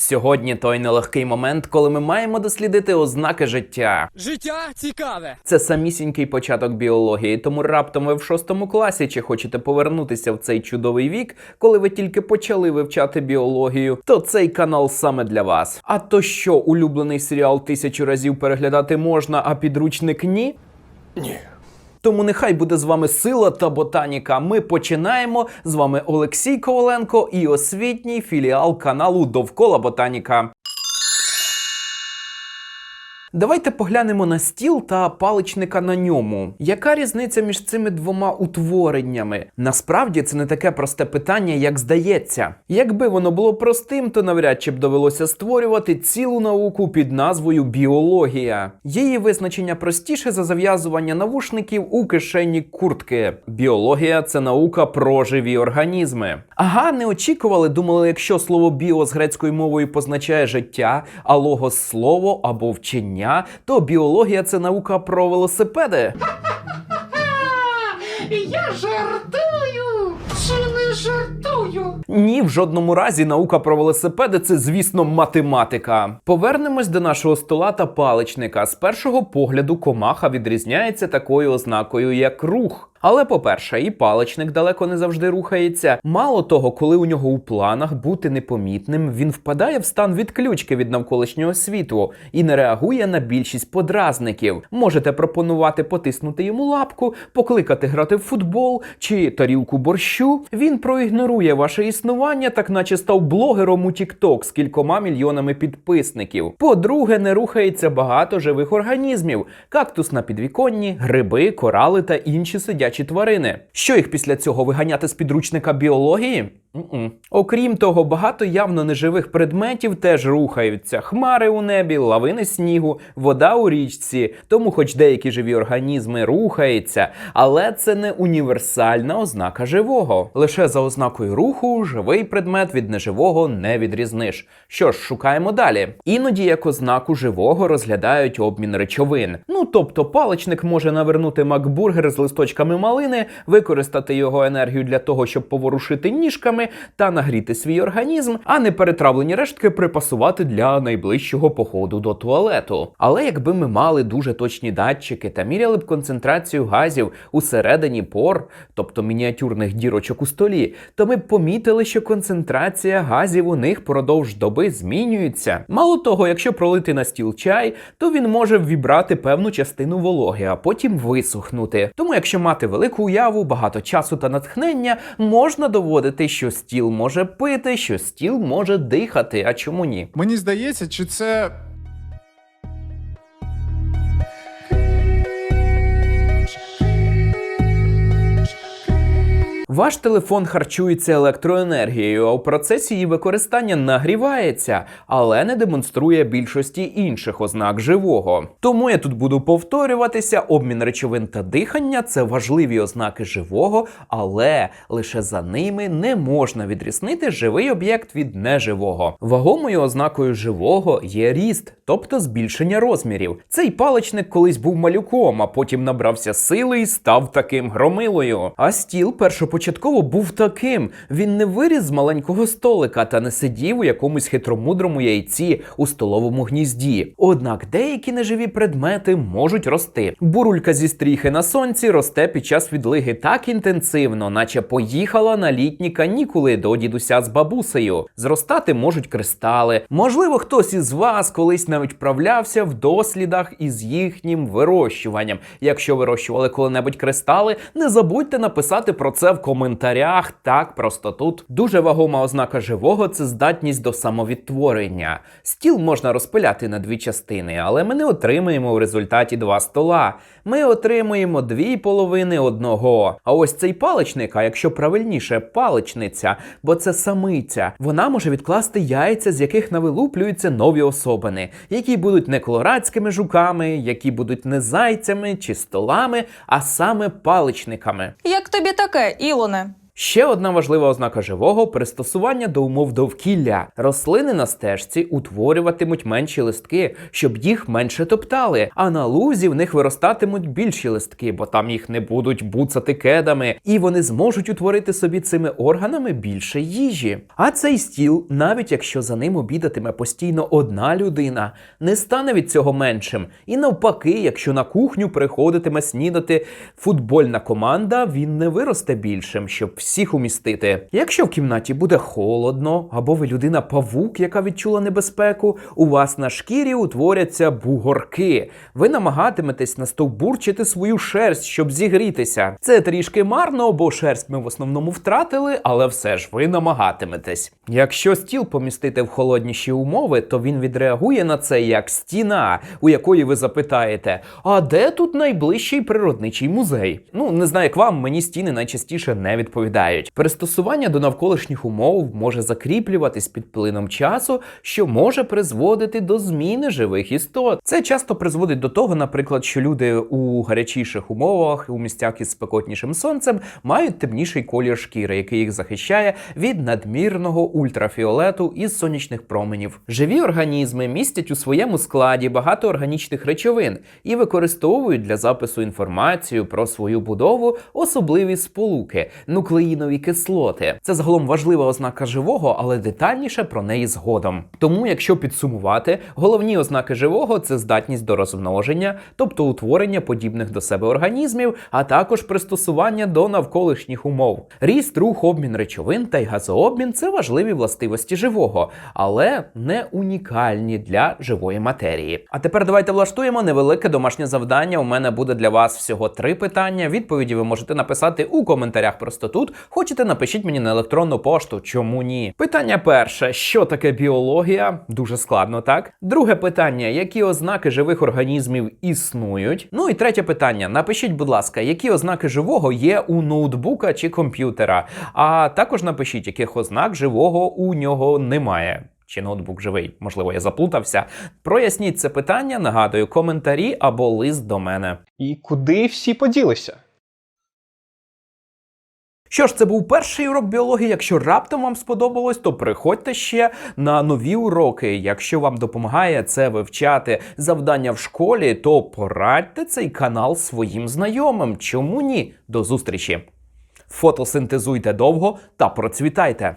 Сьогодні той нелегкий момент, коли ми маємо дослідити ознаки життя. Життя цікаве. Це самісінький початок біології, тому раптом ви в шостому класі чи хочете повернутися в цей чудовий вік, коли ви тільки почали вивчати біологію, то цей канал саме для вас. А то що, улюблений серіал тисячу разів переглядати можна, а підручник ні? Ні. Тому нехай буде з вами сила та ботаніка. Ми починаємо. З вами Олексій Коваленко і освітній філіал каналу Довкола Ботаніка. Давайте поглянемо на стіл та паличника на ньому. Яка різниця між цими двома утвореннями? Насправді це не таке просте питання, як здається. Якби воно було простим, то навряд чи б довелося створювати цілу науку під назвою біологія. Її визначення простіше за зав'язування навушників у кишені куртки. Біологія це наука про живі організми. Ага, не очікували, думали, якщо слово біо з грецькою мовою позначає життя, а логос слово або вчення, то біологія це наука про велосипеди. Я жартую чи не жартую? Ні, в жодному разі наука про велосипеди це, звісно, математика. Повернемось до нашого стола та паличника. З першого погляду комаха відрізняється такою ознакою, як рух. Але, по-перше, і паличник далеко не завжди рухається. Мало того, коли у нього у планах бути непомітним, він впадає в стан відключки від навколишнього світу і не реагує на більшість подразників. Можете пропонувати потиснути йому лапку, покликати грати в футбол чи тарілку борщу. Він проігнорує ваше існування, так наче став блогером у TikTok з кількома мільйонами підписників. По-друге, не рухається багато живих організмів: кактус на підвіконні, гриби, корали та інші сидячі тварини. Що їх після цього виганяти з підручника біології? Окрім того, багато явно неживих предметів теж рухаються: хмари у небі, лавини снігу, вода у річці. Тому, хоч деякі живі організми рухаються, але це не універсальна ознака живого. Лише за ознакою руху живий предмет від неживого не відрізниш. Що ж, шукаємо далі. Іноді як ознаку живого розглядають обмін речовин. Ну тобто, паличник може навернути макбургер з листочками малини, використати його енергію для того, щоб поворушити ніжками та нагріти свій організм, а не перетравлені рештки припасувати для найближчого походу до туалету. Але якби ми мали дуже точні датчики та міряли б концентрацію газів усередині пор, тобто мініатюрних дірочок у столі, то ми б помітили, що концентрація газів у них продовж доби змінюється. Мало того, якщо пролити на стіл чай, то він може вібрати певну частину вологи, а потім висохнути. Тому, якщо мати велику уяву, багато часу та натхнення, можна доводити, що стіл може пити, що стіл може дихати. А чому ні? Мені здається, чи це. Ваш телефон харчується електроенергією, а в процесі її використання нагрівається, але не демонструє більшості інших ознак живого. Тому я тут буду повторюватися: обмін речовин та дихання це важливі ознаки живого, але лише за ними не можна відрізнити живий об'єкт від неживого. Вагомою ознакою живого є ріст, тобто збільшення розмірів. Цей паличник колись був малюком, а потім набрався сили і став таким громилою. А стіл першопочатково був таким. Він не виріс з маленького столика та не сидів у якомусь хитромудрому яйці у столовому гнізді. Однак деякі неживі предмети можуть рости. Бурулька зі стріхи на сонці росте під час відлиги так інтенсивно, наче поїхала на літні канікули до дідуся з бабусею. Зростати можуть кристали. Можливо, хтось із вас колись навіть вправлявся в дослідах із їхнім вирощуванням. Якщо вирощували коли-небудь кристали, не забудьте написати про це в коментарях. Так, просто тут дуже вагома ознака живого це здатність до самовідтворення. Стіл можна розпиляти на дві частини, але ми не отримаємо в результаті два стола. Ми отримуємо дві половини одного. А ось цей паличник, а якщо правильніше, паличниця, бо це самиця, вона може відкласти яйця, з яких навилуплюються нові особини, які будуть не колорадськими жуками, які будуть не зайцями чи столами, а саме паличниками. Як тобі таке, Ілоне? Ще одна важлива ознака живого пристосування до умов довкілля. Рослини на стежці утворюватимуть менші листки, щоб їх менше топтали. А на лузі в них виростатимуть більші листки, бо там їх не будуть буцати кедами, і вони зможуть утворити собі цими органами більше їжі. А цей стіл, навіть якщо за ним обідатиме постійно одна людина, не стане від цього меншим. І навпаки, якщо на кухню приходитиме снідати футбольна команда, він не виросте більшим, щоб всіх умістити. Якщо в кімнаті буде холодно, або ви людина павук, яка відчула небезпеку, у вас на шкірі утворяться бугорки. Ви намагатиметесь настовбурчити свою шерсть, щоб зігрітися. Це трішки марно, бо шерсть ми в основному втратили, але все ж ви намагатиметесь. Якщо стіл помістити в холодніші умови, то він відреагує на це як стіна, у якої ви запитаєте: а де тут найближчий природничий музей? Ну не знаю, як вам, мені стіни найчастіше не відповідають. Пристосування до навколишніх умов може закріплюватись під плином часу, що може призводити до зміни живих істот. Це часто призводить до того, наприклад, що люди у гарячіших умовах, у місцях із спекотнішим сонцем, мають темніший колір шкіри, який їх захищає від надмірного ультрафіолету із сонячних променів. Живі організми містять у своєму складі багато органічних речовин і використовують для запису інформацію про свою будову особливі сполуки нуклеїнові кислоти. Це загалом важлива ознака живого, але детальніше про неї згодом. Тому, якщо підсумувати, головні ознаки живого це здатність до розмноження, тобто утворення подібних до себе організмів, а також пристосування до навколишніх умов. Ріст, рух, обмін речовин та й газообмін це важливі властивості живого, але не унікальні для живої матерії. А тепер давайте влаштуємо невелике домашнє завдання. У мене буде для вас всього три питання. Відповіді ви можете написати у коментарях просто тут. Хочете, напишіть мені на електронну пошту. Чому ні? Питання перше: що таке біологія? Дуже складно, так? Друге питання: які ознаки живих організмів існують? Ну і третє питання: напишіть, будь ласка, які ознаки живого є у ноутбука чи комп'ютера. А також напишіть, яких ознак живого у нього немає. Чи ноутбук живий? Можливо, я заплутався. Проясніть це питання, нагадую, коментарі або лист до мене. І куди всі поділися? Що ж, це був перший урок біології. Якщо раптом вам сподобалось, то приходьте ще на нові уроки. Якщо вам допомагає це вивчати завдання в школі, то порадьте цей канал своїм знайомим. Чому ні? До зустрічі! Фотосинтезуйте довго та процвітайте!